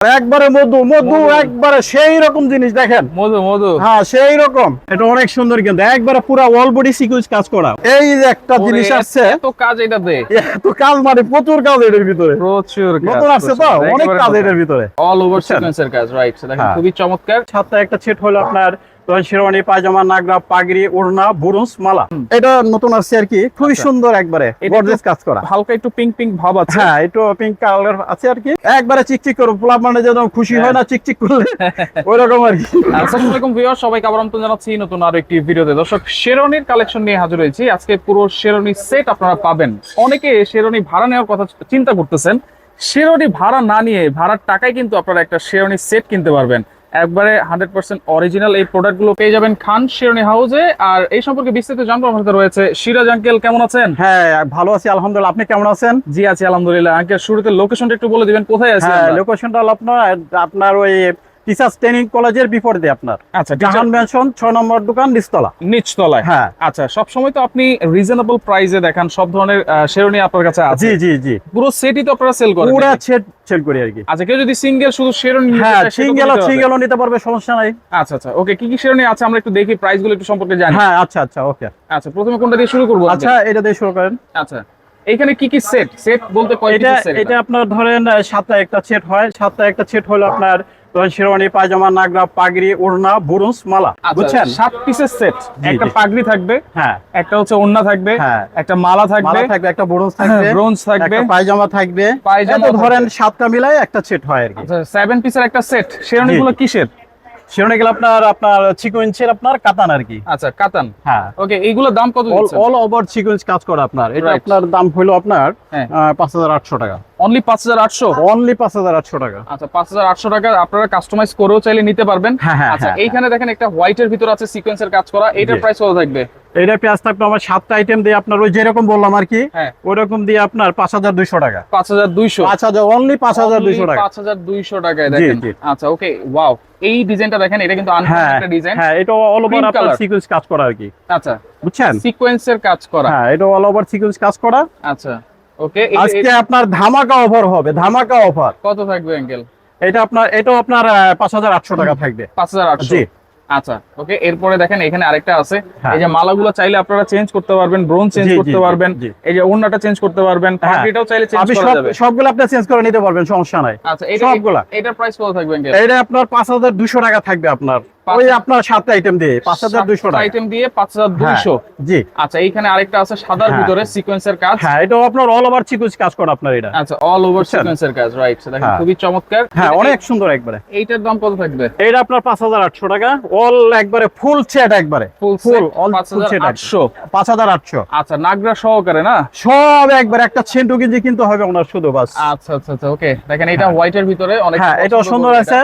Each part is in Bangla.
একবারে মধু মধু। একবারে সেই রকম জিনিস দেখেন। মধু মধু। হ্যাঁ সেই রকম। এটা অনেক সুন্দর কিন্তু একবারে পুরো অল বডি সিকুইজ কাজ করা। এই যে একটা জিনিস আছে। আসছে এত কাজ এটাতে। তো কাজ মানে প্রচুর কাজ এটার ভিতরে। প্রচুর নতুন আসছে তো? অনেক কাজ এটার ভিতরে। All over? কাজ রাইট দেখেন হ্যাঁ। খুবই চমৎকার। সাথে একটা সেট হলো আপনার শেরওয়ানি পায়জামা নাগরা পাগড়ি ওড়না বুরুস মালা। এটা নতুন আসছে আর কি। খুবই আচ্ছা। সুন্দর একবারে এটা গর্জিয়াস কাজ করা। হালকা একটু পিঙ্ক পিঙ্ক ভাব আছে। হ্যাঁ একটু পিঙ্ক কালার আছে আর কি। একবারে চিকচিক করে পোলাপ মানে যেন খুশি হয় না চিকচিক করলে ওই রকম আর কি। আসসালামু আলাইকুম ভিউয়ার সবাইকে আবার আমন্ত্রণ জানাচ্ছি নতুন আরও একটি ভিডিওতে। দর্শক শেরনির কালেকশন নিয়ে হাজির হয়েছি। আজকে পুরো শেরনি সেট আপনারা পাবেন। অনেকে শেরনি ভাড়া নেওয়ার কথা চিন্তা করতেছেন। শেরনি ভাড়া না নিয়ে ভাড়ার টাকায় কিন্তু আপনারা একটা শেরনি সেট কিনতে পারবেন। একবারে হান্ড্রেড পার্সেন্ট অরিজিনাল এই প্রোডাক্টগুলো পেয়ে যাবেন খান শিরোনি হাউসে। আর এই সম্পর্কে বিস্তারিত জানব সাথে রয়েছে সিরাজ আঙ্কেল কেমন আছেন? হ্যাঁ ভালো আছি আলহামদুলিল্লাহ। আপনি কেমন আছেন? জি আছি আলহামদুলিল্লাহ। আঙ্কেল শুরুতে লোকেশনটা একটু বলে দিবেন কোথায় আছে হ্যাঁ? লোকেশনটা হলো আপনার আপনার ওই টিচার্স ট্রেনিং কলেজের বিপরীতে আপনার। আচ্ছা জাহান ম্যানশন নম্বর দোকান নিচতলা। নিচতলায়। হ্যাঁ। আচ্ছা সব সময় তো আপনি রিজনেবল প্রাইসে দেখান সব ধরনের শেরনি আপনার কাছে আছে। জি জি জি। পুরো সেটই তো আপনারা সেল করেন। পুরা? সেট সেল করি আর কি। আচ্ছা কেউ যদি সিঙ্গেল শুধু নিতে হ্যাঁ সিঙ্গেল নিতে পারবে? সিঙ্গেলও নিতে পারবে সমস্যা নাই। আচ্ছা আচ্ছা ওকে কি কি শেরনি আছে আমরা একটু দেখি প্রাইসগুলো একটু সম্পর্কে জানি। হ্যাঁ আচ্ছা আচ্ছা ওকে আচ্ছা প্রথমে কোনটা দিয়ে শুরু করব? আচ্ছা এটা দিয়ে শুরু করেন। আচ্ছা এখানে কি কি সেট সেট বলতে কয় এটা সেট এটা আপনার ধরেন সাতটা একটা সেট হয়। সাতটা একটা সেট হলো আপনার শেরওয়ানি পায়জামা নাগরা পাগড়ি ওড়না বুরুস মালা। বুঝছেন? আচ্ছা। সাত পিসের সেট একটা পাগড়ি থাকবে হ্যাঁ। একটা হচ্ছে ওড়না থাকবে হ্যাঁ। একটা মালা থাকবে। থাকবে একটা বুরুস থাকবে ব্রোঞ্জ থাকবে। পায়জামা থাকবে। পায়জামা ধরেন। সাতটা মিলাই একটা সেট হয় আর কি। আচ্ছা সেভেন পিসের একটা সেট শেরনি গুলো কিসের? শিরোনে গেলে আপনার আপনার সিকোয়েন্সের আপনার কাতান আর কি। আচ্ছা কাতান। হ্যাঁ। ওকে এইগুলোর দাম কত অল ওভার সিকোয়েন্স কাজ করা আপনার। এটা আপনার দাম হলো আপনার হ্যাঁ। পাঁচ হাজার আটশো টাকা। অনলি পাঁচ হাজার আটশো? অনলি পাঁচ হাজার আটশো টাকা। আচ্ছা পাঁচ হাজার আটশো টাকা আপনারা কাস্টমাইজ করেও চাইলে নিতে পারবেন। হ্যাঁ, হ্যাঁ, আচ্ছা এইখানে দেখেন একটা হোয়াইটের ভিতর আছে সিকোয়েন্সের কাজ করা। এটার। প্রাইস কত থাকবে? এটা পেঁয়াজ থাকবে আমার সাতটা আইটেম দিয়ে আপনার ওই যেরকম বললাম আর কি হ্যাঁ। ওই রকম দিয়ে আপনার পাঁচ হাজার দুইশো টাকা। পাঁচ হাজার দুইশো? পাঁচ হাজার অনলি পাঁচ হাজার দুইশো টাকা। পাঁচ হাজার দুইশো টাকায়। আচ্ছা ওকে ওয়াও। এই ডিজাইনটা দেখেন এটা কিন্তু হ্যাঁ একটা ডিজাইন হ্যাঁ এটা অল ওভার আপনার সিকোয়েন্স কাজ করা আর কি। আচ্ছা বুঝছেন? সিকোয়েন্সের কাজ করা। হ্যাঁ এটা অল ওভার সিকোয়েন্স কাজ করা। আচ্ছা ওকে আজকে আপনার ধামাকা অফার হবে ধামাকা অফার কত থাকবে অ্যাঙ্কেল? এটা আপনার এটাও আপনার পাঁচ হাজার আটশো টাকা থাকবে। পাঁচ হাজার আটশো। আচ্ছা ওকে এরপরে দেখেন এখানে আরেকটা আছে হ্যাঁ। এই যে মালাগুলো চাইলে আপনারা চেঞ্জ করতে পারবেন ব্রোঞ্জ চেঞ্জ করতে পারবেন এই যে ওড়নাটা চেঞ্জ করতে পারবেন হ্যাঁ। চাইলে চেঞ্জ করা যাবে সবগুলো আপনি চেঞ্জ করে নিতে পারবেন সমস্যা নাই আচ্ছা এটা সবগুলা। এটার প্রাইস কত থাকবে এটা আপনার পাঁচ হাজার দুশো টাকা থাকবে আপনার ওই আপনার সাতটা আইটেম দিয়ে পাঁচ হাজার আইটেম দিয়ে পাঁচ হাজার হ্যাঁ, দুইশো। জি। আচ্ছা এইখানে আরেকটা আছে সাদার হ্যাঁ। ভিতরে সিকোয়েন্সের কাজ। হ্যাঁ এটাও আপনার অল ওভার সিকুয়েন্স কাজ করা আপনার এটা। আচ্ছা অল ওভার সিকোয়েন্সের কাজ রাইট দেখেন হ্যাঁ। খুবই চমৎকার। হ্যাঁ অনেক সুন্দর একবারে। এইটার দাম কত থাকবে? এটা আপনার পাঁচ হাজার আটশো টাকা অল একবারে ফুল সেট একবারে। ফুল ফুল অল ফুল সেট আটশো। পাঁচ হাজার আটশো। আচ্ছা নাগরা সহকারে না? সব একবার একটা সেন্টু কেজি কিন্তু হবে ওনার শুধু বাস। আচ্ছা আচ্ছা আচ্ছা ওকে দেখেন এটা হোয়াইটের ভিতরে অনেক হ্যাঁ পছন্দ সুন্দর আছে।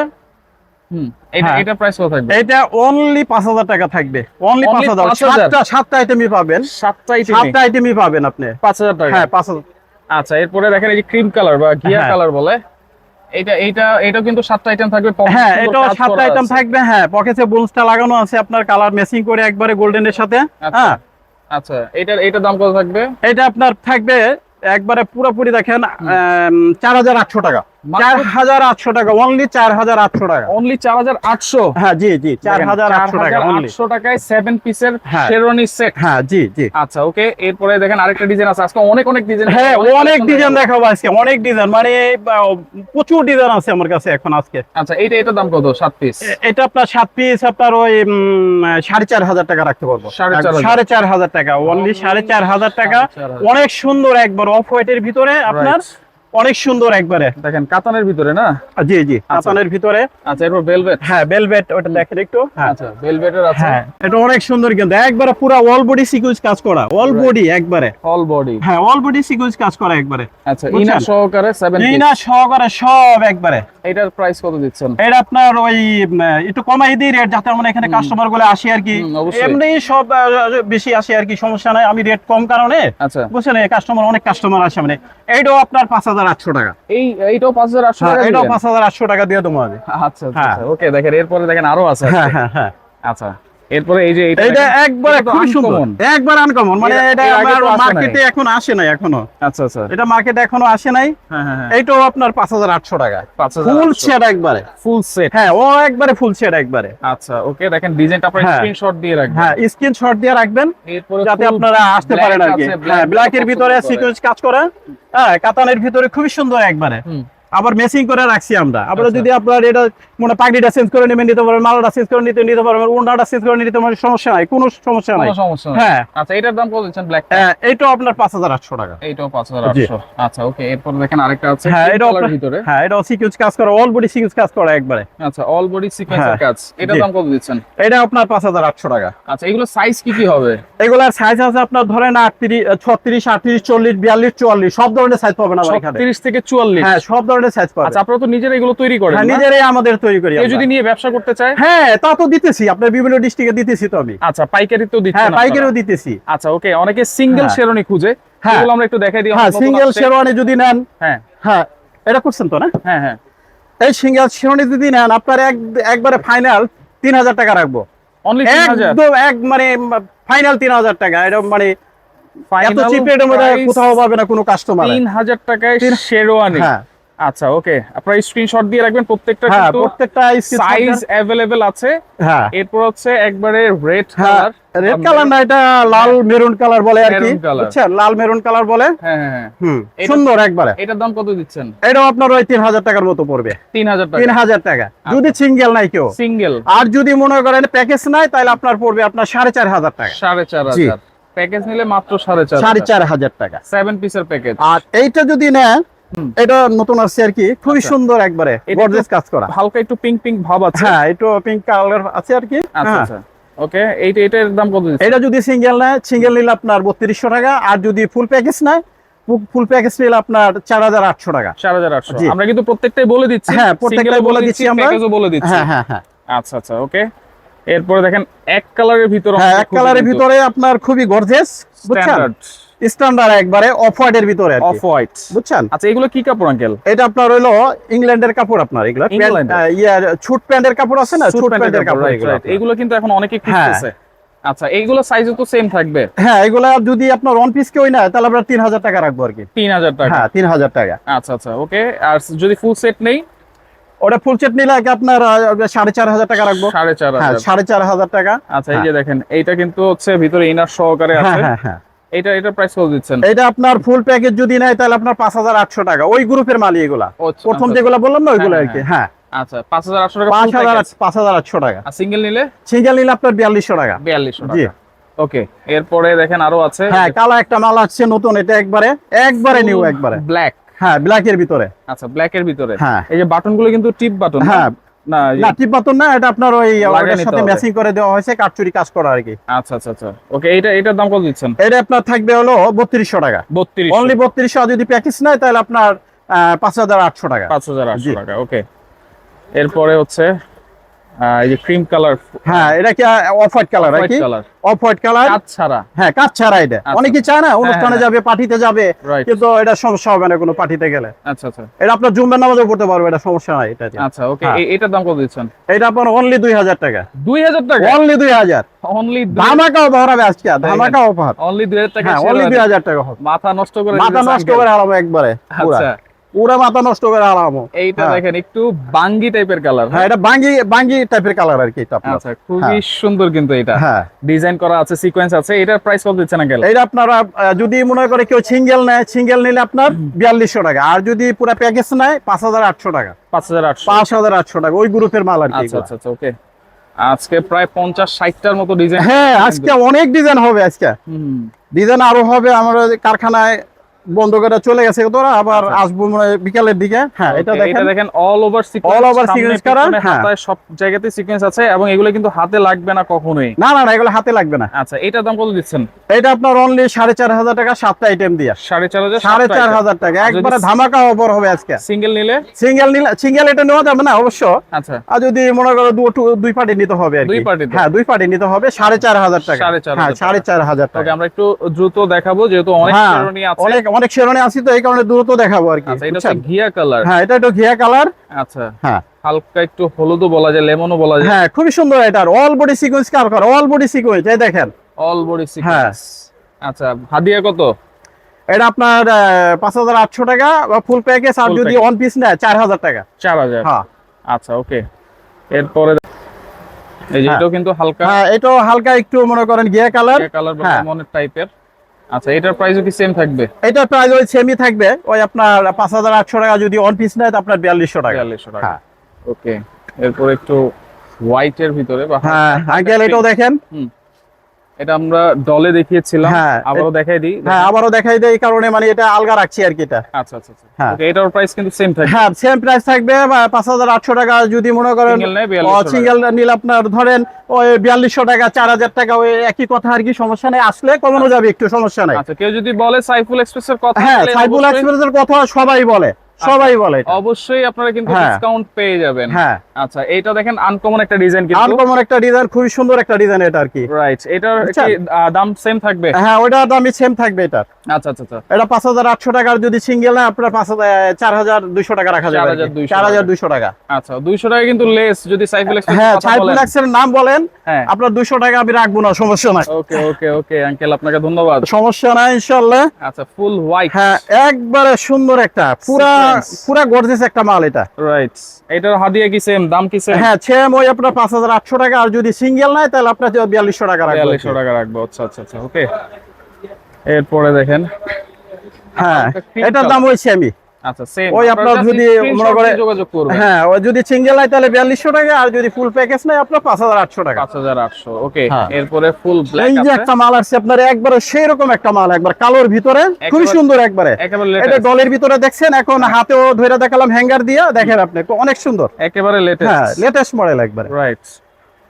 এটা। এটা। প্রাইস কত থাকবে? এটা অনলি পাঁচ হাজার টাকা থাকবে। অনলি Only পাঁচ হাজার। 5,000 সাতটা সাতটা আইটেমই পাবেন। সাতটা আইটেম সাতটা আইটেমই পাবেন আপনি। পাঁচ হাজার টাকা। হ্যাঁ পাঁচ হাজার। আচ্ছা এরপরে দেখেন এই যে ক্রিম কালার বা ঘিয়া হ্যাঁ। কালার বলে এটা এটা এটাও কিন্তু সাতটা আইটেম থাকবে হ্যাঁ এটাও সাতটা আইটেম থাকবে হ্যাঁ পকেটে বুলসটা লাগানো আছে আপনার কালার ম্যাচিং করে একবারে গোল্ডেনের সাথে আচ্ছা। হ্যাঁ। আচ্ছা এটার এটার দাম কত থাকবে? এটা আপনার থাকবে একবারে পুরোপুরি দেখেন চার হাজার আটশো টাকা। মাত্র- চার হাজার আটশো টাকা অনলি চার হাজার আটশো টাকা। অনলি চার হাজার আটশো? হ্যাঁ জি জি চার হাজার আটশো টাকা আটশো টাকায় সেভেন পিসের। শেরওয়ানি সেট হ্যাঁ জি জি। আচ্ছা ওকে এরপরে দেখেন আরেকটা ডিজাইন আছে। আজকে অনেক অনেক ডিজাইন হ্যাঁ অনেক ডিজাইন দেখাবো আজকে অনেক ডিজাইন মানে প্রচুর ডিজাইন আছে আমার কাছে এখন আজকে। আচ্ছা এইটা এটার দাম কত? সাত পিস এটা আপনার সাত পিস আপনার ওই সাড়ে চার হাজার টাকা রাখতে পারব। সাড়ে চার হাজার। টাকা অনলি সাড়ে চার হাজার টাকা। অনেক সুন্দর একবার অফ হোয়াইটের ভিতরে আপনার অনেক সুন্দর একবারে। দেখেন কাতানের ভিতরে না? জি জি কাতানের ভিতরে। আচ্ছা এরপর ভেলভেট হ্যাঁ বেলভেট ওটা দেখেন একটু। হ্যাঁ। আচ্ছা ভেলভেটের আছে। হ্যাঁ এটা অনেক সুন্দর কিন্তু। একবারে পুরো অল বডি সিকুয়েন্স কাজ করা। অল বডি একবারে। অল বডি হ্যাঁ অল বডি সিকুয়েন্স কাজ করা একবারে। আচ্ছা ইনার সহকারে সেভেন এই না সহকারে সব একবারে। এটার প্রাইস কত দিচ্ছেন? এটা আপনার ওই একটু কমাই দিই রেট যাতে মানে এখানে কাস্টমারগুলো আসি আর কি। এমনি সব বেশি আসে আর কি সমস্যা নাই। আমি রেট কম কারণে আচ্ছা। বুঝছেন? কাস্টমার অনেক কাস্টমার আসে মানে। এইটাও আপনার পাঁচ হাজার হাজার আটশো টাকা। এই এইটাও পাঁচ হাজার আটশো হ্যাঁ টাকা এটাও? পাঁচ হাজার আটশো টাকা দিয়ে তোমার আচ্ছা আচ্ছা হ্যাঁ। ওকে দেখেন এরপরে দেখেন আরও আছে হ্যাঁ। আচ্ছা। এরপরে এই যে এটা। একবারে খুবই সুন্দর। একবার আনকমন মানে এটা এর। মার্কেটে এখন আসে নাই এখনও। আচ্ছা আচ্ছা। এটা মার্কেটে এখনও আসে নাই। হ্যাঁ হ্যাঁ হ্যাঁ। এইটাও আপনার পাঁচ হাজার আটশো টাকা। পাঁচ ফুল সেট একবারে। ফুল সেট হ্যাঁ ও একবারে ফুল সেট একবারে। আচ্ছা ওকে দেখেন ডিজাইনটা। স্ক্রিনশট দিয়ে রাখবেন। হ্যাঁ স্ক্রিনশট দিয়ে রাখবেন যাতে আপনারা আসতে পারেন আর কি। হ্যাঁ গুলো ব্ল্যাকের ভিতরে। সিকোয়েন্স কাজ করে। হ্যাঁ কাতানের ভিতরে খুবই সুন্দর একবারে। আবার মেসিং করে রাখছি আমরা। আবার আচ্ছা। যদি আপনার এটা মনে পাগড়িটা চেঞ্জ করে নেবেন নিতে পারবেন মালাটা চেঞ্জ করে নিতে নিতে পারবেন ওড়নাটা চেঞ্জ করে নিতে পারবেন সমস্যা নাই কোনো সমস্যা নাই। হ্যাঁ। আচ্ছা এটার দাম কত দিচ্ছেন ব্ল্যাক হ্যাঁ, এইটাও আপনার পাঁচ হাজার আটশো টাকা। এইটাও পাঁচ হাজার আটশো। আচ্ছা ওকে এরপর দেখেন আরেকটা আছে হ্যাঁ এটাও colour আপনার- ভিতরে। হ্যাঁ এটাও সিকিউজ কাজ করা অল বডি সিকিউজ কাজ করা একবারে। আচ্ছা অল বডি সিকোয়েন্সের কাজ। এটার দাম কত দিচ্ছেন? এটা আপনার পাঁচ হাজার আটশো টাকা। আচ্ছা এগুলো সাইজ কি কি হবে? এগুলার সাইজ আছে আপনার ধরেন আটত্রিশ ছত্রিশ আটত্রিশ চল্লিশ বিয়াল্লিশ চুয়াল্লিশ সব ধরনের সাইজ পাবেন আমার এখানে। 36 থেকে 44 হ্যাঁ সব ধরনের সাইজ পাবেন আচ্ছা আপনারা তো নিজেরা এগুলো তৈরি করেন হ্যাঁ নিজেরাই আমাদের তৈরি করি আমরা। যদি নিয়ে ব্যবসা করতে চায়? হ্যাঁ তা তো দিতেছি। আপনার বিভিন্ন ডিস্ট্রিক্টে দিতেছি তো আমি। আচ্ছা পাইকারি তো হ্যাঁ পাইকারিও দিতেছি। আচ্ছা ওকে অনেকে সিঙ্গেল হ্যাঁ। শেরনি খুঁজে। হ্যাঁ। এগুলো আমরা একটু দেখাই দিই হ্যাঁ সিঙ্গেল শেরওয়ানি যদি নেন হ্যাঁ। হ্যাঁ এটা করছেন তো না? হ্যাঁ হ্যাঁ। এই সিঙ্গেল শেরওয়ানি যদি নেন আপনার এক একবারে ফাইনাল তিন হাজার টাকা রাখব। অনলি 3000 একদম এক মানে ফাইনাল তিন হাজার টাকা। এটা মানে এত চিপ রেটের মধ্যে কোথাও পাবে না কোনো কাস্টমার 3000 টাকায় শেরওয়ানি হ্যাঁ। আচ্ছা ওকে আপনারা স্ক্রিনশট দিয়ে রাখবেন প্রত্যেকটা হ্যাঁ প্রত্যেকটা সাইজ অ্যাভেলেবেল আছে। হ্যাঁ। এরপর হচ্ছে একবারে রেড হ্যাঁ কালার রেড কালার না এটা লাল মেরুন কালার বলে আর কি। বুঝছেন? লাল মেরুন কালার বলে। হ্যাঁ হ্যাঁ হ্যাঁ। হুম সুন্দর একবারে। এটার দাম কত দিচ্ছেন? এটাও আপনার ওই তিন হাজার টাকার মতো পড়বে। 3000 তিন টাকা। হাজার টাকা। যদি সিঙ্গেল নাই কেউ। সিঙ্গেল আর যদি মনে করেন প্যাকেজ নাই তাহলে আপনার পড়বে আপনার সাড়ে চার হাজার টাকা। সাড়ে চার জি। হাজার। প্যাকেজ নিলে মাত্র সাড়ে চার সাড়ে চার হাজার টাকা। সেভেন পিসের প্যাকেজ আর এইটা যদি নেন। এটা নতুন আসছে আর কি খুবই আচ্ছা। সুন্দর একবারে এটা গর্জেস কাজ করা। হালকা একটু পিঙ্ক পিঙ্ক ভাব আছে। হ্যাঁ একটু পিঙ্ক কালার আছে আর কি আচ্ছা হ্যাঁ। আচ্ছা। ওকে এইটা এটার দাম কত এটা যদি সিঙ্গেল নেয় সিঙ্গেল নিলে আপনার বত্রিশশো টাকা আর যদি ফুল প্যাকেজ নেয় ফুল প্যাকেজ নিলে আপনার চার হাজার আটশো টাকা। চার হাজার আটশো। আমরা কিন্তু প্রত্যেকটাই বলে দিচ্ছি হ্যাঁ, প্রত্যেকটাই বলে দিচ্ছি আমরা। বলে দিচ্ছি। হ্যাঁ হ্যাঁ হ্যাঁ। আচ্ছা আচ্ছা ওকে এরপরে দেখেন এক কালারের ভিতরে হ্যাঁ এক কালারের ভিতরে আপনার খুবই গর্জেস বুঝছেন? স্ট্যান্ডার্ড স্ট্যান্ডার্ড একবারে অফ হোয়াইটের ভিতরে আর অফ হোয়াইট বুঝছেন? আচ্ছা এগুলো কি কাপড় আঙ্কেল? এটা আপনার হইল ইংল্যান্ডের কাপড় আপনার এগুলো। ছুট প্যান্টের কাপড় আছে না? ছুট প্যান্টের কাপড় এগুলো। এগুলো কিন্তু এখন অনেকে হ্যাঁ। আচ্ছা এইগুলো সাইজও তো সেম থাকবে। হ্যাঁ এগুলা যদি আপনার ওয়ান পিস কেউ নেয় তাহলে আমরা তিন হাজার টাকা রাখব আর কি। তিন হাজার টাকা। হ্যাঁ তিন হাজার টাকা। আচ্ছা আচ্ছা ওকে আর যদি ফুল সেট নেই? ওটা ফুল সেট নিলে আগে আপনার সাড়ে চার হাজার টাকা রাখব। সাড়ে চার হাজার। সাড়ে চার হাজার টাকা। আচ্ছা এই যে দেখেন এইটা কিন্তু হচ্ছে ভিতরে ইনার সহকারে আছে। হ্যাঁ হ্যাঁ। এটা এটা প্রাইস কত দিচ্ছেন? এটা আপনার ফুল প্যাকেজ যদি নেয় তাহলে আপনার পাঁচ হাজার আটশো টাকা। ওই গ্রুপের মালি এগুলা। আচ্ছা, প্রথম আচ্ছা, যেগুলো বললাম না ওইগুলো হ্যাঁ, আর কি। হ্যাঁ আচ্ছা টাকা পাঁচ full হাজার package। পাঁচ হাজার আটশো টাকা। আর সিঙ্গেল নিলে? সিঙ্গেল নিলে আপনার বিয়াল্লিশশো টাকা। বিয়াল্লিশশো জি। টাকা ওকে এরপরে দেখেন আরও আছে। হ্যাঁ কালো একটা মাল আসছে নতুন এটা একবারে একবারে নিউ একবারে। ব্ল্যাক হ্যাঁ ব্ল্যাক এর ভিতরে। আচ্ছা ব্ল্যাক এর ভিতরে। হ্যাঁ। এই যে বাটনগুলো কিন্তু টিপ বাটন হ্যাঁ না না টিপ না এটা আপনার ওই ওটার সাথে ম্যাচিং করে দেওয়া হয়েছে কাঠচুরি কাজ করা আর কি। আচ্ছা আচ্ছা আচ্ছা। ওকে এটা এটার দাম কত দিচ্ছেন? এটা আপনার থাকবে হলো বত্রিশশো টাকা। বত্রিশ অনলি বত্রিশশো যদি প্যাকেজ নেয় তাহলে আপনার পাঁচ হাজার আটশো টাকা। পাঁচ হাজার আটশো জি। টাকা ওকে। এরপরে হচ্ছে এই যে ক্রিম কালার হ্যাঁ এটা কি অফ হোয়াইট কালার আর কি কালার অফ হোয়াইট কালার কাজ ছাড়া। হ্যাঁ কাজ ছাড়া এটা। আচ্ছা। অনেকে চায় না অনুষ্ঠানে হ্যাঁ। যাবে পার্টিতে যাবে কিন্তু এটা সমস্যা হবে না কোনো পার্টিতে গেলে। আচ্ছা আচ্ছা। এটা আপনার জুম্বের নামাজও পড়তে পারবে এটা সমস্যা নাই এটা আচ্ছা ওকে হ্যাঁ। এটার দাম কত দিচ্ছেন? এটা আপনার অনলি দুই হাজার টাকা। দুই হাজার টাকা? অনলি দুই হাজার। অনলি ধামাকা অফার হবে আজকে ধামাকা অফার অনলি দুই হাজার টাকা হ্যাঁ অনলি দুই হাজার টাকা মাথা নষ্ট করে মাথা নষ্ট করে হারাবো একবারে আচ্ছা। পুরা মাথা নষ্ট করে হারাবো এইটা হ্যাঁ। দেখেন একটু বাঙ্গি টাইপের কালার হ্যাঁ? এটা বাঙ্গি বাঙ্গি টাইপের কালার আর কি এটা আপনার। আচ্ছা খুবই সুন্দর কিন্তু এটা। হ্যাঁ। ডিজাইন করা আছে সিকোয়েন্স আছে এটার প্রাইস কত দিচ্ছেন আঙ্কেল এইটা আপনারা যদি মনে করে কেউ সিঙ্গেল নেয় সিঙ্গেল নিলে আপনার বিয়াল্লিশশো টাকা। আর যদি পুরো প্যাকেজ নেয় পাঁচ হাজার আটশো টাকা। পাঁচ হাজার আটশো। পাঁচ হাজার আটশো টাকা ওই গ্রুপের মাল আর কি আচ্ছা আচ্ছা আচ্ছা ওকে আজকে প্রায় পঞ্চাশ ষাটটার মতো ডিজাইন হ্যাঁ আজকে অনেক ডিজাইন হবে আজকে। হুম। ডিজাইন আরও হবে আমার ওই কারখানায় বন্ধ করে চলে গেছে তোরা আবার আচ্ছা। আসব বিকালের দিকে। হ্যাঁ এটা দেখেন। এটা দেখেন all over sequence All over sequence করা, হ্যাঁ। হাতায় সব জায়গাতে সিকোয়েন্স আছে এবং এগুলো কিন্তু হাতে লাগবে না কখনোই। না না না এগুলো হাতে লাগবে না। আচ্ছা এটার দাম কত দিচ্ছেন? এটা আপনার অনলি সাড়ে চার হাজার টাকা সাতটা আইটেম দিয়ে। সাড়ে চার হাজার সাড়ে চার হাজার টাকা। একবারে ধামাকা অফার হবে আজকে। সিঙ্গেল নিলে? সিঙ্গেল নিলে সিঙ্গেল এটা নেওয়া যাবে না অবশ্য। আচ্ছা। আর যদি মনে করো দুই পার্টি নিতে হবে আর দুই party হ্যাঁ দুই পার্টি নিতে হবে সাড়ে চার হাজার টাকা। সাড়ে চার হ্যাঁ হাজার সাড়ে চার হাজার ওকে টাকা আমরা একটু দ্রুত দেখাবো যেহেতু অনেক হ্যাঁ, আছে। অনেক শেরনে আছি তো এই কারণে দ্রুত দেখাবো আর কি আচ্ছা এটা ঘিয়া কালার। হ্যাঁ এটা একটু ঘিয়া কালার। আচ্ছা হ্যাঁ। হালকা একটু হলুদও বলা যায় লেমনও বলা যায়। হ্যাঁ খুবই সুন্দর এটা অল বডি সিকোয়েন্স কার করা? অল বডি সিকোয়েন্স এই দেখেন। All body. সিকোয়েন্স আচ্ছা হাদিয়া কত? এটা আপনার পাঁচ হাজার আটশো টাকা বা ফুল প্যাকেজ আর যদি। অন পিস নেয় চার হাজার টাকা। চার হাজার। হ্যাঁ। আচ্ছা ওকে এরপরে এই যে হ্যাঁ। এটাও কিন্তু হালকা হ্যাঁ এটাও হালকা একটু মনে করেন গিয়া কালার। কালার হ্যাঁ। মনের টাইপের আচ্ছা এটার প্রাইসও কি সেম থাকবে? এটা প্রাইস ওই সেমই থাকবে। ওই আপনার পাঁচ হাজার আটশো টাকা যদি অন পিস নেয় তো আপনার বিয়াল্লিশশো টাকা। বিয়াল্লিশশো টাকা। হ্যাঁ। ওকে এরপর একটু হোয়াইটের ভিতরে হ্যাঁ আঙ্কেল এটাও দেখেন। এটা আমরা ডলে দেখিয়েছিলাম। হ্যাঁ, আবারও দেখাই দিই। হ্যাঁ আবারও দেখাই দেয় এই কারণে মানে এটা আলগা রাখছি আর কি এটা। আচ্ছা আচ্ছা আচ্ছা। হ্যাঁ। এটার প্রাইস কিন্তু সেম থাকবে। হ্যাঁ সেম প্রাইস থাকবে পাঁচ হাজার আটশো টাকা যদি মনে করেন সিঙ্গেল নিলে আপনার ধরেন ওই বিয়াল্লিশশো টাকা চার হাজার টাকা ওই একই কথা আর কি সমস্যা নেই। আসলে কমানো যাবে একটু সমস্যা নাই। আচ্ছা কেউ যদি বলে সাইফুল এক্সপ্রেসের কথা হ্যাঁ অবশ্যই- এক্সপ্রেসের কথা সবাই বলে। সবাই বলে অবশ্যই আপনারা কিন্তু হ্যাঁ। ডিসকাউন্ট পেয়ে যাবেন। হ্যাঁ। আচ্ছা এইটা দেখেন আনকমন একটা ডিজাইন কিন্তু। আনকমন একটা ডিজাইন খুবই সুন্দর একটা ডিজাইন এটা আর কি। রাইট এটার কি দাম সেম থাকবে? হ্যাঁ দামই সেম থাকবে এটা আচ্ছা আচ্ছা আচ্ছা। এটা পাঁচ হাজার আটশো টাকার যদি সিঙ্গেল না আপনার পাঁচ হাজার চার হাজার দুইশো টাকা রাখা যাবে 4,200 চার হাজার দুইশো টাকা। আচ্ছা 200 টাকা কিন্তু লেস যদি সাইফুল এক্সপ্রেস হ্যাঁ সাইফুল নাম বলেন হ্যাঁ। আপনার দুইশো টাকা আমি রাখব না সমস্যা নাই। ওকে ওকে ওকে আঙ্কেল আপনাকে ধন্যবাদ। সমস্যা নাই ইনশাল্লাহ। আচ্ছা ফুল হোয়াইট হ্যাঁ একবারে সুন্দর একটা পুরা. পুরা গর্জেস একটা মাল এটা। রাইট এটার হাদিয়া কি সেম দাম কি সেম হ্যাঁ সেম ওই আপনার পাঁচ হাজার আটশো টাকা আর যদি সিঙ্গেল নাই তাহলে আপনার বিয়াল্লিশশো টাকা রাখব। 4200 টাকা রাখব। আচ্ছা আচ্ছা আচ্ছা ওকে এরপরে দেখেন। হ্যাঁ এটার দাম ওই সেমই আচ্ছা সেম ওই আপনার যদি মনে করে- যোগাযোগ করবেন। হ্যাঁ ওই যদি সিঙ্গেল হয় তাহলে বিয়াল্লিশশো টাকা আর যদি ফুল প্যাকেজ নেয় আপনার পাঁচ হাজার আটশো টাকা। 5800 ওকে হ্যাঁ। এরপরে ফুল ব্ল্যাক এই যে একটা মাল আসছে আপনার একবারে সেই রকম একটা মাল একবার কালোর ভিতরে খুবই সুন্দর একবারে। এটা ডলের ভিতরে দেখছেন এখন হাতেও ধরে দেখালাম হ্যাঙ্গার দিয়ে দেখেন আপনি অনেক সুন্দর। একেবারে হ্যাঁ লেটেস্ট লেটেস্ট মডেল একবারে। রাইট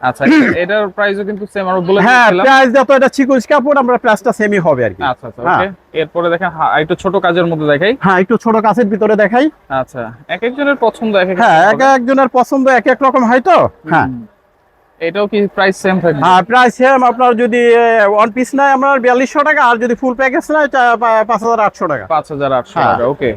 আচ্ছা এটার প্রাইসও কিন্তু সেম আমরা বলে হ্যাঁ প্রাইস যত এটা চিকুজ কাপড় আমরা প্রাইসটা সেমই হবে আর কি। আচ্ছা আচ্ছা হ্যাঁ। ওকে এরপরে দেখেন একটু ছোট কাজের মধ্যে দেখাই। হ্যাঁ একটু ছোট কাছের ভিতরে দেখাই। আচ্ছা এক একজনের পছন্দ এক এক হ্যাঁ এক একজনের পছন্দ এক এক রকম হয় তো? হ্যাঁ। এটাও কি প্রাইস সেম থাকবে? হ্যাঁ প্রাইস সেম আপনার যদি ওয়ান পিস নেয় আপনার বিয়াল্লিশশো টাকা আর যদি ফুল প্যাকেজ নাই চা- পাঁচ হাজার আটশো টাকা। পাঁচ হাজার আটশো হ্যাঁ। টাকা ওকে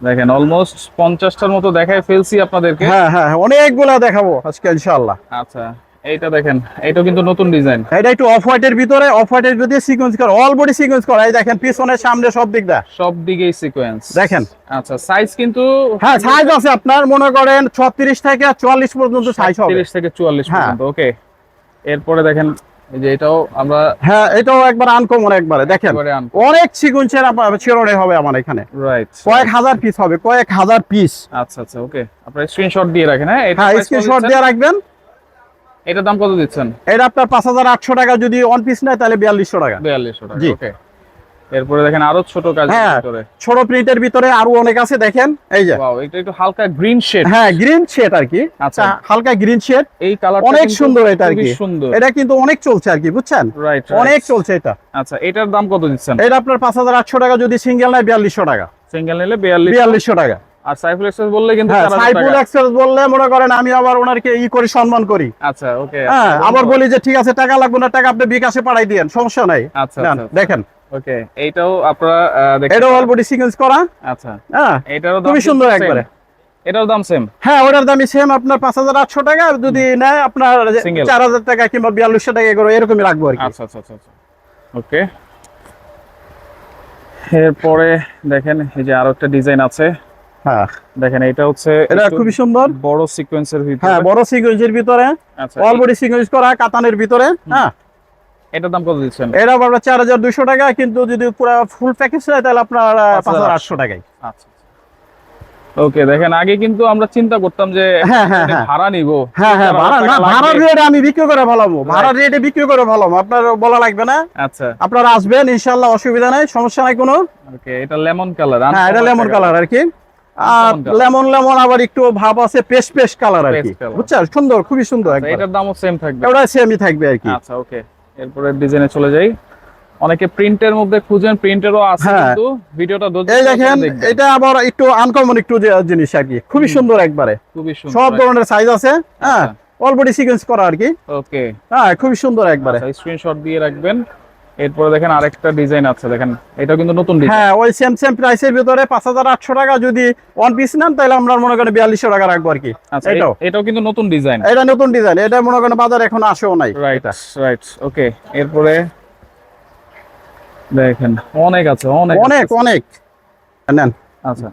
দেখেন অলমোস্ট পঞ্চাশটার মতো দেখায় ফেলছি আপনাদেরকে। হ্যাঁ হ্যাঁ হ্যাঁ, অনেকগুলা দেখাবো আজকে ইনশাআল্লাহ। আচ্ছা এইটা দেখেন এইটা কিন্তু নতুন ডিজাইন এটা একটু অফ হোয়াইটের ভিতরে অফ হোয়াইটের যদি সিকোয়েন্স করে অল বডি সিকোয়েন্স করা এই দেখেন পিছনে সামনে সব দিক দা সব দিকেই সিকোয়েন্স দেখেন। আচ্ছা সাইজ কিন্তু হ্যাঁ সাইজ আছে আপনার মনে করেন ছত্রিশ থেকে চুয়াল্লিশ পর্যন্ত সাইজ হবে। 30 থেকে চুয়াল্লিশ হ্যাঁ। পর্যন্ত ওকে এরপরে দেখেন এই যে এটাও আমরা হ্যাঁ এটাও একবার আনকমন একবারে দেখেন। একেবারে অনেক সিকোয়েন্সের হবে আমার এখানে। রাইট কয়েক হাজার পিস হবে কয়েক হাজার পিস আচ্ছা আচ্ছা ওকে আপনারা স্ক্রিনশট দিয়ে রাখেন হ্যাঁ? এটা হ্যাঁ স্ক্রিনশট দিয়ে রাখবেন। এটার দাম কত দিচ্ছেন? এটা আপনার পাঁচ হাজার আটশো টাকা যদি অন পিস নেয় তাহলে বিয়াল্লিশশো টাকা। বিয়াল্লিশশো টাকা। ওকে এরপরে দেখেন আরও ছোট কাজ হ্যাঁ। ভিতরে। ছোট প্রিন্টের ভিতরে আরও অনেক আছে দেখেন এই যে। ওয়াও এটা একটু হালকা গ্রিন শেড হ্যাঁ গ্রিন শেড আর কি। আচ্ছা। হালকা গ্রিন শেড এই কালার অনেক সুন্দর এটা আর কি। সুন্দর। এটা কিন্তু অনেক চলছে আর কি বুঝছেন? রাইট অনেক চলছে এটা। আচ্ছা এটার দাম কত দিচ্ছেন? এটা আপনার পাঁচ হাজার আটশো টাকা যদি সিঙ্গেল নেয় বিয়াল্লিশশো টাকা। সিঙ্গেল নিলে বিয়াল্লিশ। বিয়াল্লিশশো টাকা। আর সাইফুল এক্সপ্রেস বললে কিন্তু হ্যাঁ 4000 সাইফুল। এক্সপ্রেস বললে মনে করেন আমি আবার ওনারকে ই করি সম্মান করি। আচ্ছা ওকে হ্যাঁ আবার বলি যে ঠিক আছে টাকা লাগবে না টাকা আপনি বিকাশে পাঠাই দিয়েন সমস্যা নাই। আচ্ছা নেন, আচ্ছা। দেখেন। ওকে এইটাও আপনারা আহ, দেখতে এটা অলরেডি সিকোয়েন্স করা। আচ্ছা হ্যাঁ এটারও খুবই সুন্দর একবারে। এটার দাম সেম হ্যাঁ ওটার দামই সেম আপনার পাঁচ হাজার আটশো টাকা যদি নেয় আপনার। চার হাজার টাকা কিংবা বিয়াল্লিশশো টাকা করে এরকমই রাখব আর কি। আচ্ছা আচ্ছা আচ্ছা ওকে। এরপরে দেখেন এই যে আরও একটা ডিজাইন আছে। হ্যাঁ। দেখেন এটা হচ্ছে এটা খুবই সুন্দর। বড় সিকোয়েন্সের ভিতরে। হ্যাঁ বড় সিকোয়েন্সের ভিতরে। আচ্ছা অলরেডি সিকোয়েন্স করা কাতানের ভিতরে। হ্যাঁ। এটার দাম কত দিচ্ছেন? এটা আপনার চার হাজার দুইশো টাকা কিন্তু যদি পুরো ফুল প্যাকেজ হয় তাহলে আপনার পাঁচ হাজার আটশো। টাকায়। আচ্ছা ওকে দেখেন আগে কিন্তু আমরা চিন্তা করতাম যে হ্যাঁ, হ্যাঁ, হ্যাঁ। ভাড়া নিব। হ্যাঁ হ্যাঁ ভাড়া না ভাড়ার লাগবে। রেটে আমি বিক্রি করে ভাড়ার রেটে বিক্রি করে আপনার বলা লাগবে না। আচ্ছা। আপনারা আসবেন অসুবিধা নাই সমস্যা নাই কোনো। ওকে এটা লেমন কালার হ্যাঁ এটা লেমন কালার আর কি। আর লেমন লেমন আবার একটু ভাব আছে পেস্ট পেস্ট কালার আর কি। বুঝছেন? সুন্দর খুবই সুন্দর এটার দামও সেম থাকবে। ওটা সেমই থাকবে আর কি। আচ্ছা ওকে এরপরে ডিজাইনে চলে যাই। অনেকে প্রিন্টের মধ্যে খুঁজেন প্রিন্টেরও আছে হ্যাঁ। কিন্তু ভিডিওটা এই দেখেন এটা আবার একটু আনকমন একটু যে জিনিস আর কি। খুবই সুন্দর একবারে। খুবই সুন্দর সব ধরনের সাইজ আছে হ্যাঁ। আচ্ছা। অলরেডি সিকোয়েন্স করা আর কি। ওকে হ্যাঁ খুবই সুন্দর একবারে। আচ্ছা স্ক্রিনশট দিয়ে রাখবেন। এরপরে দেখেন আরেকটা ডিজাইন আছে দেখেন এটা কিন্তু নতুন ডিজাইন হ্যাঁ ওই সেম সেম প্রাইসের ভিতরে পাঁচ হাজার আটশো টাকা যদি ওয়ান পিস নেন তাহলে আমরা মনে করেন বিয়াল্লিশশো টাকা রাখব আর কি। আচ্ছা এটাও। এটাও কিন্তু নতুন ডিজাইন এটা নতুন ডিজাইন এটা মনে করেন বাজার এখন আসেও নাই। রাইট রাইট ওকে এরপরে দেখেন অনেক আছে অনেক অনেক অনেক। নেন। আচ্ছা।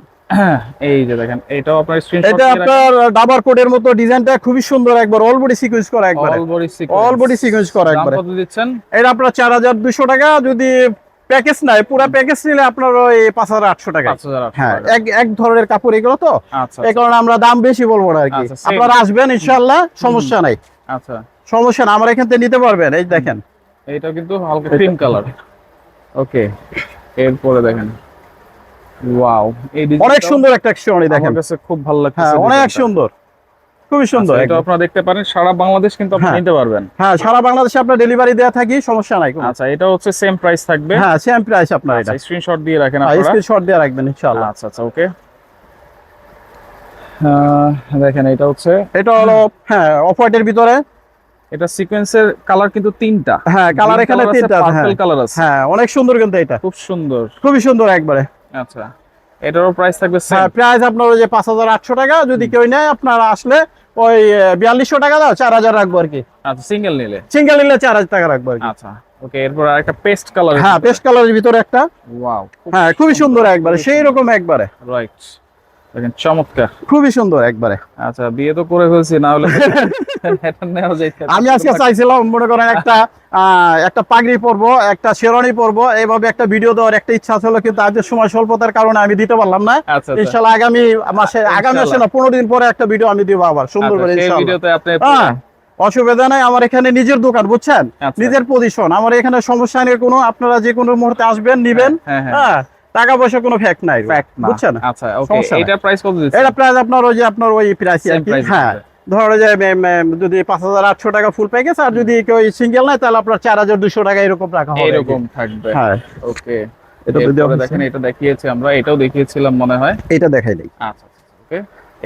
এই যে দেখেন এটাও আপনার স্ক্রিনশট এটা আপনার ডাবার কোডের মতো ডিজাইনটা খুবই সুন্দর একবার অল বডি সিকোয়েন্স করা একবার। All body all body sequence করা একবার। কত দিচ্ছেন? এটা আপনার চার হাজার দুশো টাকা যদি প্যাকেজ নাই পুরো প্যাকেজ নিলে আপনার ওই পাঁচ হাজার আটশো টাকা 5800 হ্যাঁ এক এক ধরনের কাপড় এগুলো তো? আচ্ছা এই কারণে আমরা দাম বেশি বলব না আর কি। আচ্ছা, আপনারা আসবেন ইনশাল্লাহ সমস্যা নাই। আচ্ছা। সমস্যা না আমার এখান থেকে নিতে পারবেন এই দেখেন। এইটাও কিন্তু হালকা ক্রিম কালার ওকে এরপরে দেখেন। ওয়াও এই অনেক সুন্দর একটা শিরোনি দেখেন। কাছে খুব ভালো লাগছে হ্যাঁ অনেক সুন্দর। খুবই সুন্দর এটা। আপনারা দেখতে পারেন সারা বাংলাদেশ কিন্তু আপনি হ্যাঁ। নিতে পারবেন। হ্যাঁ সারা বাংলাদেশে আপনার ডেলিভারি দেওয়া থাকি সমস্যা নাই। আচ্ছা এটা হচ্ছে সেম প্রাইস থাকবে। হ্যাঁ সেম প্রাইস আপনার এটা। আচ্ছা স্ক্রিনশট দিয়ে রাখেন হ্যাঁ আপনারা। স্ক্রিনশট দিয়ে রাখবেন ইনশাআল্লাহ। আচ্ছা আচ্ছা ওকে দেখেন এটা হচ্ছে এটা হলো হ্যাঁ অফ হোয়াইটের ভিতরে। এটা সিকোয়েন্সের কালার কিন্তু তিনটা। হ্যাঁ কালার এখানে তিনটা পার্পল কালার আছে। হ্যাঁ অনেক সুন্দর কিন্তু এটা। খুব সুন্দর। খুবই সুন্দর একবারে। আচ্ছা এটারও প্রাইস থাকবে হ্যাঁ প্রাইস আপনার ওই যে পাঁচ হাজার আটশো টাকা যদি কেউ নেয় আপনারা আসলে ওই বিয়াল্লিশশো টাকা দাও চার হাজার রাখব আর কি। আচ্ছা সিঙ্গেল নিলে? সিঙ্গেল নিলে চার হাজার টাকা রাখব আর কি। আচ্ছা ওকে এরপর আরেকটা পেস্ট কালার হ্যাঁ পেস্ট কালারের ভিতরে একটা। ওয়াও হ্যাঁ খুবই সুন্দর একবারে সেই রকম একবারে। রাইট দেখেন চমৎকার। খুবই সুন্দর একবারে। আচ্ছা বিয়ে তো করে ফেলছি না হলে আমি আজকে চাইছিলাম মনে করেন একটা একটা পাগড়ি পরবো একটা শেরওয়ানি পরবো এইভাবে একটা ভিডিও দেওয়ার একটা ইচ্ছা ছিল কিন্তু আজকে সময় স্বল্পতার কারণে আমি দিতে পারলাম না। আচ্ছা আচ্ছা। আগামী মাসে আগামী মাসে না পনেরো দিন পরে একটা ভিডিও আমি দিব আবার সুন্দর করে আচ্ছা, ভিডিওতে আপনি হ্যাঁ অসুবিধা নাই আমার এখানে নিজের দোকান বুঝছেন। নিজের পজিশন আমার এখানে সমস্যা নেই কোনো আপনারা যে কোনো মুহূর্তে আসবেন নিবেন। হ্যাঁ হ্যাঁ হ্যাঁ। টাকা পয়সা কোনো ফ্যাক্ট নাই ফ্যাক্ট না। বুঝছেন? আচ্ছা ওকে এটা প্রাইস কত দিচ্ছেন? এটা প্রাইস আপনার ওই যে আপনার ওই প্রাইস হ্যাঁ। ধরো যে যদি পাঁচ হাজার আটশো টাকা ফুল প্যাকেজ আর যদি কেউ সিঙ্গেল নাই তাহলে আপনার চার হাজার দুশো টাকা এরকম রাখা হবে। এরকম থাকবে। হ্যাঁ। ওকে এটা দেখেন এটা দেখিয়েছি আমরা এটাও দেখিয়েছিলাম মনে হয়। এটা দেখাই নেই আচ্ছা ওকে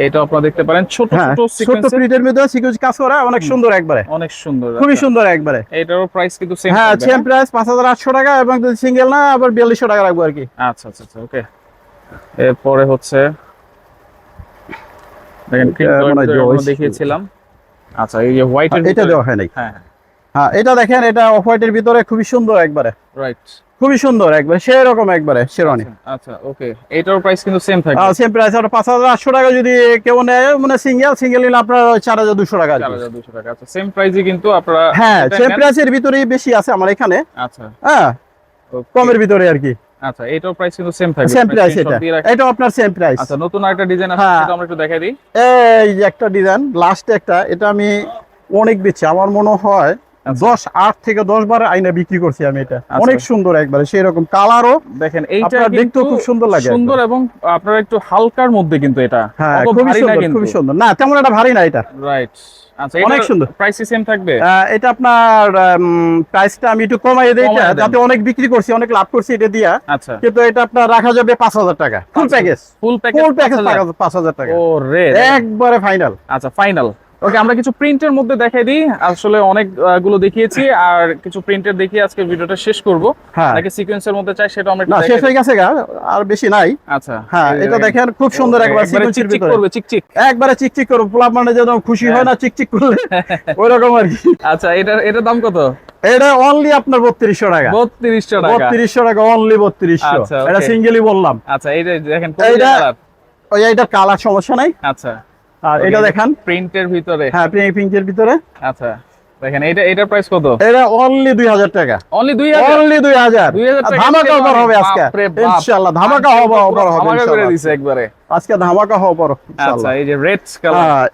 এটা আপনারা দেখতে পারেন। ছোট হ্যাঁ ছোট প্রিন্টের মধ্যে সিকিউরিটি কাজ করা অনেক সুন্দর একবারে। অনেক সুন্দর খুবই আচ্ছা। সুন্দর একবারে। এটারও প্রাইস কিন্তু সেম হ্যাঁ সেম প্রাইস পাঁচ হাজার আটশো টাকা এবং যদি সিঙ্গেল না আবার বিয়াল্লিশশো টাকা রাখব আর কি। আচ্ছা আচ্ছা আচ্ছা ওকে এরপরে হচ্ছে দেখেন মনে হয়। দেখিয়েছিলাম। আচ্ছা এই যে হোয়াইটের এটা দেওয়া হয় নাই। হ্যাঁ হ্যাঁ। এটা দেখেন এটা অফ হোয়াইটের ভিতরে খুবই সুন্দর একবারে। রাইট খুবই সুন্দর একবারে সেই রকম একবারে শেরওয়ানি। আচ্ছা ওকে এটার প্রাইস কিন্তু সেম থাকবে। সেম প্রাইস আর পাঁচ হাজার আটশো টাকা যদি কেউ নেয় মানে সিঙ্গেল সিঙ্গেল নিলে আপনার চার হাজার দুশো টাকা আর 4200 টাকা আচ্ছা সেম প্রাইসে কিন্তু আপনারা হ্যাঁ সেম প্রাইসের ভিতরেই বেশি আছে আমার এখানে। আচ্ছা। হ্যাঁ কমের ভিতরে আর কি। আচ্ছা এটার প্রাইস কিন্তু সেম থাকবে। সেম প্রাইস এটা। এটা আপনার সেম প্রাইস আচ্ছা নতুন আরেকটা ডিজাইন আছে হ্যাঁ। সেটা আমরা একটু দেখাই দিই। এই যে একটা ডিজাইন লাস্ট একটা এটা আমি অনেক বেচি আমার মনে হয় আচ্ছা। দশ আট থেকে দশ বার আইনা বিক্রি করছি আমি এটা। আচ্ছা। অনেক সুন্দর একবারে সেই রকম কালারও। দেখেন এইটা কিন্তু খুব সুন্দর লাগে সুন্দর এবং আপনার একটু হালকার মধ্যে কিন্তু এটা। হ্যাঁ খুবই সুন্দর খুবই সুন্দর। না তেমন একটা ভারী না এটা। রাইট আচ্ছা অনেক সুন্দর। প্রাইস সেম থাকবে? এটা আপনার প্রাইসটা আমি একটু কমাই দিই যাতে অনেক বিক্রি করছি অনেক লাভ করছি এটা দিয়া। আচ্ছা। কিন্তু এটা আপনার রাখা যাবে পাঁচ হাজার টাকা। Full package full package full package পাঁচ হাজার। টাকা। ও রে একবারে ফাইনাল আচ্ছা ফাইনাল ওকে আমরা কিছু প্রিন্টের মধ্যে দেখাই দিই। আসলে অনেকগুলো দেখিয়েছি আর কিছু প্রিন্টের দেখিয়ে আজকে ভিডিওটা শেষ করব। হ্যাঁ। নাকি সিকোয়েন্সের মধ্যে চাই সেটা আমরা শেষ হয়ে গেছে গা আর বেশি নাই। আচ্ছা। হ্যাঁ এটা দেখেন। খুব সুন্দর একবার সিকোয়েন্সের ভিতরে করবে চিকচিক। একবারে চিকচিক করো পোলাপ মানে যেন খুশি হয় না চিকচিক করলে ওই রকম আর কি। আচ্ছা এটা এটা দাম কত? এটা অনলি আপনার বত্রিশশো টাকা। বত্রিশশো টাকা। বত্রিশশো টাকা অনলি বত্রিশশো। আচ্ছা, এটা. সিঙ্গেলই বললাম। আচ্ছা এইটা দেখেন এইটা- কালার ওই এটা কালার সমস্যা নাই। আচ্ছা। আর এটা দেখেন। প্রিন্টের ভিতরে? হ্যাঁ প্রিন্টের ভিতরে। আচ্ছা দেখেন এটা এটার প্রাইস কত? এটা অনলি দুই হাজার টাকা। অনলি দুই হাজার? অনলি দুই 2000 ধামাকা অফার হবে। আজকে। ইনশাআল্লাহ ধামাকা হবে অফার হবে ধামাকা করে দিছে একবারে। আজকে ধামাকা অফার আচ্ছা এই যে রেড কালার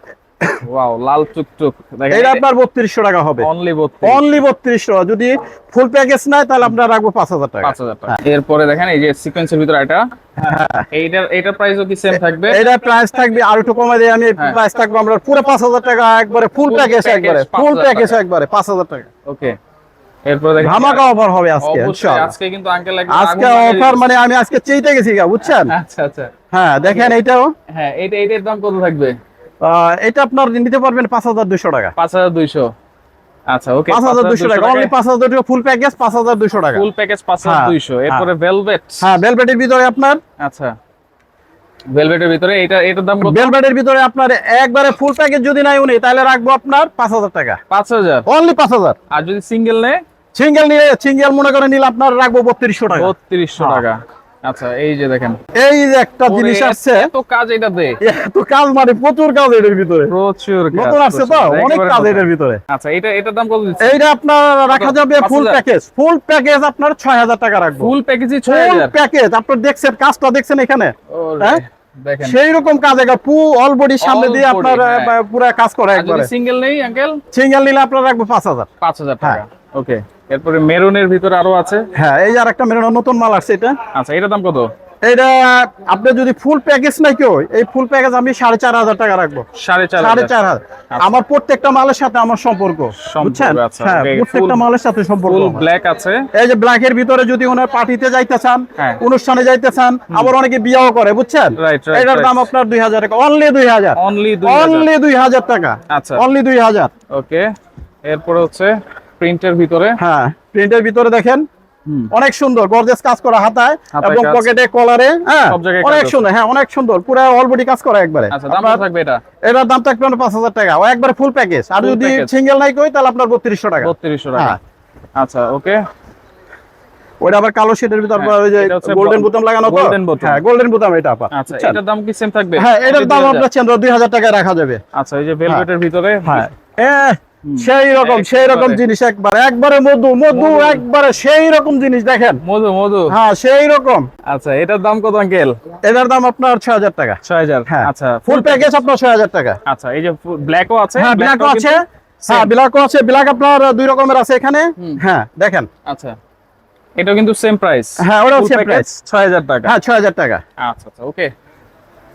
ওয়াও লাল টুকটুক দেখেন এটা আপনার বত্রিশশো টাকা হবে। অনলি অনলি বত্রিশশো। যদি ফুল প্যাকেজ নাই তাহলে আপনার রাখব পাঁচ হাজার টাকা। পাঁচ হাজার টাকা। এরপরে দেখেন এই যে সিকোয়েন্সের ভিতরে এটা। এইটার এইটার প্রাইসও কি সেম থাকবে? এটা প্রাইস থাকবে আর একটু কমে দেয় আমি হ্যাঁ। প্রাইস থাকবে আমরা পুরো পাঁচ হাজার টাকা একবারে ফুল প্যাকেজ একবারে। Full package. একবারে পাঁচ হাজার টাকা। ওকে এরপরে দেখেন ধামাকা অফার হবে আজকে ইনশাআল্লাহ। আজকে কিন্তু আঙ্কেল আজকে অফার মানে আমি আজকে চেইতে গেছি বুঝছেন? আচ্ছা আচ্ছা। হ্যাঁ দেখেন এটাও হ্যাঁ এইটা এইটার দাম কত থাকবে? এটা আপনার নিতে পারবেন পাঁচ হাজার দুশো টাকা। পাঁচ হাজার দুইশো। আচ্ছা ওকে পাঁচ হাজার দুশো টাকা। অনলি পাঁচ হাজার টাকা ফুল প্যাকেজ পাঁচ হাজার দুশো টাকা। ফুল প্যাকেজ পাঁচ হাজার হ্যাঁ, দুইশো এরপরে ভেলভেট হ্যাঁ বেলভেটের ভিতরে আপনার আচ্ছা ভেলভেটের ভিতরে এটা এটার দাম কত? বেলভেটের ভিতরে আপনার একবারে ফুল প্যাকেজ যদি নাই উনি তাহলে রাখব আপনার পাঁচ হাজার টাকা। পাঁচ হাজার? অনলি পাঁচ হাজার। আর যদি সিঙ্গেল নেয়? সিঙ্গেল নিলে সিঙ্গেল মনে করে নিলে আপনার রাখব বত্রিশশো টাকা। বত্রিশশো হ্যাঁ। টাকা। আচ্ছা এই যে দেখেন। এই যে একটা জিনিস আসছে এত কাজ এটাতে। তো কাজ মানে প্রচুর কাজ এটার ভিতরে। প্রচুর কাজ, নতুন আসছে তো? অনেক কাজ। এটার ভিতরে। আচ্ছা এটা এটার দাম কত দিচ্ছে এইটা আপনার রাখা যাবে ফুল প্যাকেজ ফুল প্যাকেজ আপনার ছয় হাজার টাকা রাখব। ফুল প্যাকেজই ছয় ফুল প্যাকেজ আপনার দেখছেন কাজটা দেখছেন এখানে? হ্যাঁ? সেই রকম কাজ একবার পু অল বডি সামনে দিয়ে আপনার হ্যাঁ। পুরো কাজ করে একবারে। সিঙ্গেল নেই আঙ্কেল সিঙ্গেল নিলে আপনার রাখব পাঁচ হাজার। পাঁচ হাজার হ্যাঁ। টাকা ওকে এরপরে মেরুনের ভিতরে আরও আছে? হ্যাঁ এই যে আর একটা মেরুনের নতুন মাল আসছে এটা। আচ্ছা এটার দাম কত? এটা আপনি যদি ফুল প্যাকেজ নাই কেউ এই ফুল প্যাকেজ আমি সাড়ে চার হাজার টাকা রাখব। সাড়ে চার সাড়ে চার হাজার। আমার প্রত্যেকটা মালের সাথে আমার সম্পর্ক বুঝছেন? আচ্ছা, হ্যাঁ প্রত্যেকটা মালের সাথে সম্পর্ক ব্ল্যাক আছে। এই যে ব্ল্যাক এর ভিতরে যদি ওনার পার্টিতে যাইতে চান হ্যাঁ। অনুষ্ঠানে যাইতে চান আবার অনেকে বিয়াও করে বুঝছেন? এটার দাম আপনার দুই হাজার টাকা। অনলি দুই হাজার। অনলি অনলি দুই হাজার টাকা। আচ্ছা। অনলি দুই হাজার। ওকে এরপরে হচ্ছে প্রিন্টের ভিতরে? হ্যাঁ প্রিন্টের ভিতরে দেখেন অনেক সুন্দর গর্জেস কাজ করা হাতায় এবং পকেটে কলারে হ্যাঁ অনেক সুন্দর হ্যাঁ অনেক সুন্দর পুরো অলবডি কাজ করা একবারে। আচ্ছা দাম থাকবে এটা? এটার দাম থাকবে টাকা। ও একবার ফুল প্যাকেজ আর যদি সিঙ্গেল নাই কই তাহলে আপনার বত্রিশশো টাকা। বত্রিশশো টাকা। হ্যাঁ। আচ্ছা ওকে আবার কালো শেডের ভিতর হ্যাঁ, ওই যে এটা গোল্ডেন বোতাম লাগানো তো? golden বোতাম। হ্যাঁ গোল্ডেন বোতাম এটা আপা আচ্ছা এটার দাম কি সেম থাকবে? হ্যাঁ এটার দাম আপনার রাখা যাবে। আচ্ছা এই যে ভেলভেটের ভিতরে? হ্যাঁ। সেই রকম সেই রকম জিনিস একবার একবারে মধু মধু। একবারে সেই রকম জিনিস দেখেন। মধু মধু। হ্যাঁ সেই রকম। আচ্ছা এটার দাম কত আঙ্কেল? এটার দাম আপনার ছয় হাজার টাকা। ছয় হাজার। হ্যাঁ। আচ্ছা ফুল প্যাকেজ আপনার ছয় হাজার টাকা। আচ্ছা এই যে ব্ল্যাকও আছে হ্যাঁ ব্ল্যাকও আছে। হ্যাঁ। ব্ল্যাকও আছে ব্ল্যাক আপনার দুই রকমের আছে এখানে। হ্যাঁ দেখেন। আচ্ছা এটাও কিন্তু সেম প্রাইস হ্যাঁ ওটাও সেম প্রাইস ছয় হাজার টাকা। হ্যাঁ ছয় হাজার টাকা। আচ্ছা আচ্ছা ওকে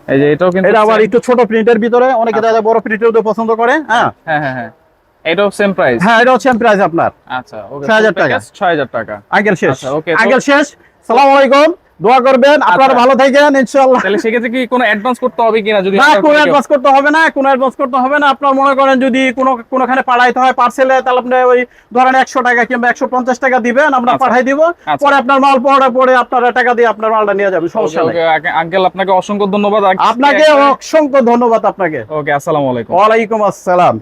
এই যে এটাও কিন্তু এটা আবার একটু ছোট প্রিন্টের ভিতরে অনেকে দাদা বড় প্রিন্টের পছন্দ করে হ্যাঁ। হ্যাঁ হ্যাঁ হ্যাঁ। এটাও সেম প্রাইস হ্যাঁ এটাও সেম প্রাইস আপনার। আচ্ছা ওকে 6000 টাকা। ছয় হাজার টাকা। আঙ্কেল শেষ। আচ্ছা, okay, শেষ। সালাম আলাইকুম। দোয়া করবেন। আপনারা আচ্ছা। ভালো থাকেন ইনশাআল্লাহ। তাহলে সেক্ষেত্রে কি কোনো অ্যাডভান্স করতে হবে কিনা যদি না কোনো অ্যাডভান্স করতে হবে না কোনো অ্যাডভান্স করতে হবে না। আপনার মনে করেন যদি কোনো কোনোখানে পাঠাইতে হয় পার্সেলে তাহলে আপনি ওই ধরেন একশো টাকা কিংবা একশো পঞ্চাশ টাকা দিবেন আমরা। পাঠাই দিব। পরে আপনার মাল পড়ে পরে আপনারা টাকা দিয়ে আপনার মালটা নিয়ে যাবেন সমস্যা নেই। আঙ্কেল আপনাকে অসংখ্য ধন্যবাদ। আপনাকে অসংখ্য ধন্যবাদ আপনাকে। ওকে আসসালামু আলাইকুম। ওয়ালাইকুম আসসালাম।